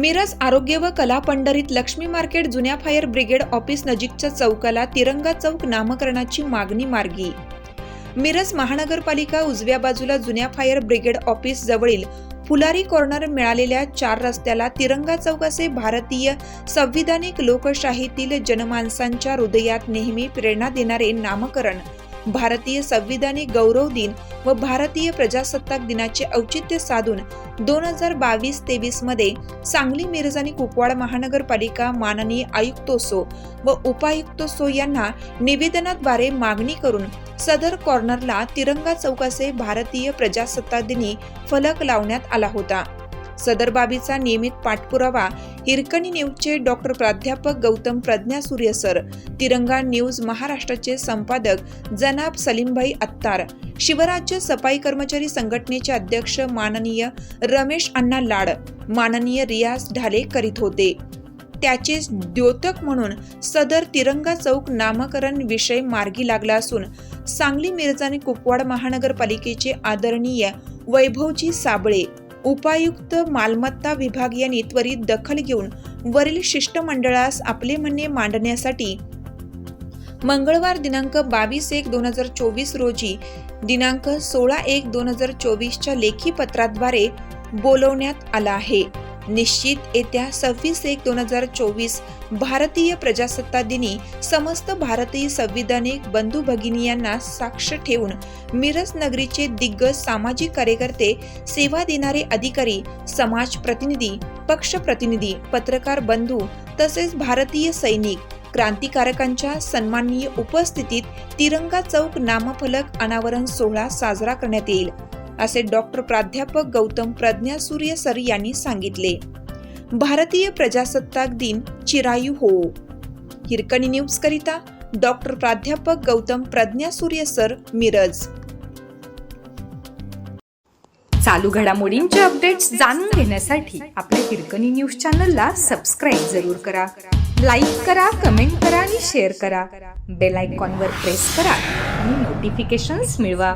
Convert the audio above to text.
मिरज आरोग्य व कला पंढरीत लक्ष्मी मार्केट जुन्या फायर ब्रिगेड ऑफिस नजीकच्या चौकाला तिरंगा चौक नामकरणाची मागणी मार्गी. मिरज महानगरपालिका उजव्या बाजूला जुन्या फायर ब्रिगेड ऑफिस जवळील फुलारी कॉर्नर मिळालेल्या चार रस्त्याला तिरंगा चौक असे भारतीय संविधानिक लोकशाहीतील जनमानसांच्या हृदयात नेहमी प्रेरणा देणारे नामकरण. भारतीय संविधानिक गौरव दिन व भारतीय प्रजासत्ताक दिनाचे औचित्य साधून दोन हजार बावीस तेवीसमध्ये सांगली मिरज आणि कुपवाड महानगरपालिका माननीय आयुक्तोसो व उपायुक्तोसो यांना निवेदनाद्वारे मागणी करून सदर कॉर्नरला तिरंगा चौकाचे भारतीय प्रजासत्ताक दिनी फलक लावण्यात आला होता. सदर बाबीचा नियमित पाठपुरावा हिरकणी न्यूजचे डॉक्टर प्राध्यापक गौतम प्रज्ञा सूर्य सर तिरंगा न्यूज महाराष्ट्राचे संपादक जनाब सलीमभाई अत्तार शिवराज्य सफाई कर्मचारी संघटनेचे अध्यक्ष माननीय रमेश अण्णा लाड माननीय रियाज ढाले करीत होते. त्याचे द्योतक म्हणून सदर तिरंगा चौक नामकरण विषय मार्गी लागला असून सांगली मिरज आणि कुपवाड महानगरपालिकेचे आदरणीय वैभवजी साबळे उपायुक्त मालमत्ता विभाग यांनी त्वरित दखल घेऊन वरील शिष्टमंडळास आपले म्हणणे मांडण्यासाठी मंगळवार दिनांक बावीस एक दोन हजार चोवीस रोजी दिनांक सोळा एक दोन हजार चोवीसच्या लेखी पत्राद्वारे बोलवण्यात आला आहे. निश्चित येत्या सव्वीस एक दोन हजार चोवीस भारतीय प्रजासत्ताक दिनी समस्त भारतीय संविधानिक बंधू भगिनीयांना साक्ष ठेवून मिरज नगरीचे दिग्गज सामाजिक कार्यकर्ते सेवा देणारे अधिकारी समाज प्रतिनिधी पक्ष प्रतिनिधी पत्रकार बंधू तसेच भारतीय सैनिक क्रांतिकारकांच्या सन्माननीय उपस्थितीत तिरंगा चौक नामफलक अनावरण सोहळा साजरा करण्यात येईल. असे डॉक्टर प्राध्यापक गौतम प्रज्ञा सूर्य सर यांनी सांगितले. भारतीय प्रजासत्ताक दिन चिरायू हो. हिरकणी न्यूज करिता डॉक्टर प्राध्यापक गौतम प्रज्ञा सूर्य सर मिरज. चालू घडामोडींचे अपडेट्स जाणून घेण्यासाठी आपल्या हिरकणी न्यूज चॅनलला सबस्क्राईब जरूर करा. लाईक करा कमेंट करा आणि शेअर करा. बेल आयकॉनवर प्रेस करा आणि नोटिफिकेशन्स मिळवा.